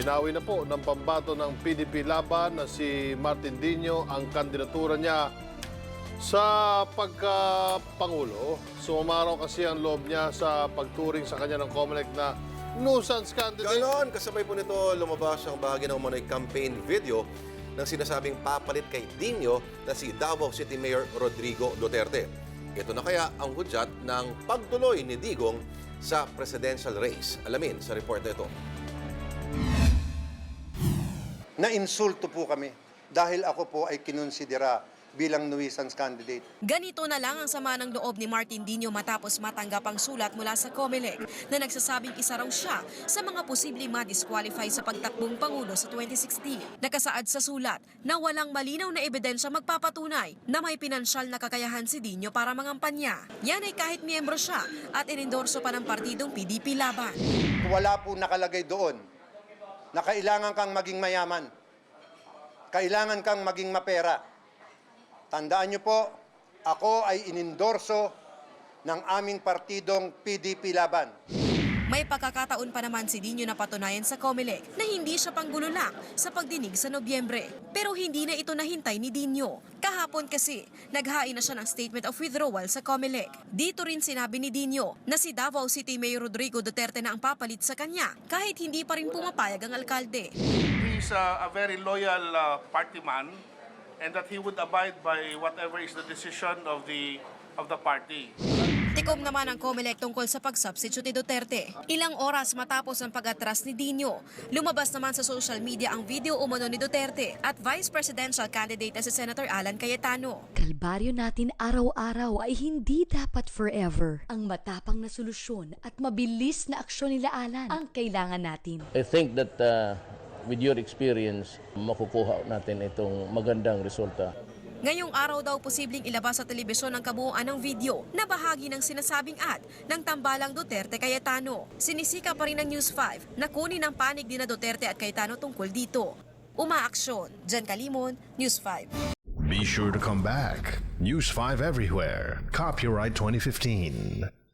Binawi na po ng pambato ng PDP laban na si Martin Dino ang kandidatura niya sa pagka-pangulo. Sumamaraw kasi ang loob niya sa pagturing sa kanya ng COMELEC na nuisance candidate. Ganon, kasabay po nito lumabas ang bahagi ng umano'y campaign video ng sinasabing papalit kay Dino na si Davao City Mayor Rodrigo Duterte. Ito na kaya ang hudyat ng pagtuloy ni Digong sa presidential race. Alamin sa report na ito. Na-insulto po kami dahil ako po ay kinonsidera bilang nuisance candidate. Ganito na lang ang sama ng loob ni Martin Dino matapos matanggap ang sulat mula sa COMELEC na nagsasabing isa raw siya sa mga posibleng ma-disqualify sa pagtakbong Pangulo sa 2016. Nakasaad sa sulat na walang malinaw na ebidensya magpapatunay na may pinansyal na kakayahan si Dino para mangampanya. Yan ay kahit miyembro siya at inendorso pa ng partidong PDP laban. Wala po nakalagay doon na kailangan kang maging mayaman. Kailangan kang maging mapera. Tandaan niyo po, ako ay inendorso ng aming partidong PDP Laban. May pagkakataon pa naman si Dino na patunayan sa COMELEC na hindi siya panggulo lang sa pagdinig sa Nobyembre. Pero hindi na ito nahintay ni Dino. Kahapon kasi, naghain na siya ng statement of withdrawal sa COMELEC. Dito rin sinabi ni Dino na si Davao City Mayor Rodrigo Duterte na ang papalit sa kanya kahit hindi pa rin pumapayag ang alkalde. He's uh, a very loyal uh, party man and that he would abide by whatever is the decision of the of the party. Tikom naman ang COMELEC tungkol sa pag-substitute ni Duterte. Ilang oras matapos ang pag-atras ni Dino, lumabas naman sa social media ang video umano ni Duterte at Vice Presidential candidate na si Senator Alan Cayetano. Kalbaryo natin araw-araw ay hindi dapat forever. Ang matapang na solusyon at mabilis na aksyon nila Alan ang kailangan natin. I think that uh, with your experience, makukuha natin itong magandang resulta. Ngayong araw daw posibleng ilabas sa telebisyon ang kabuuan ng video na bahagi ng sinasabing ad ng tambalang Duterte Cayetano. Sinisika pa rin ng News 5 na kunin ang panig ni na Duterte at Cayetano tungkol dito. Umaaksyon. Jan Kalimon, News 5. Be sure to come back. News 5 everywhere. Copyright 2015.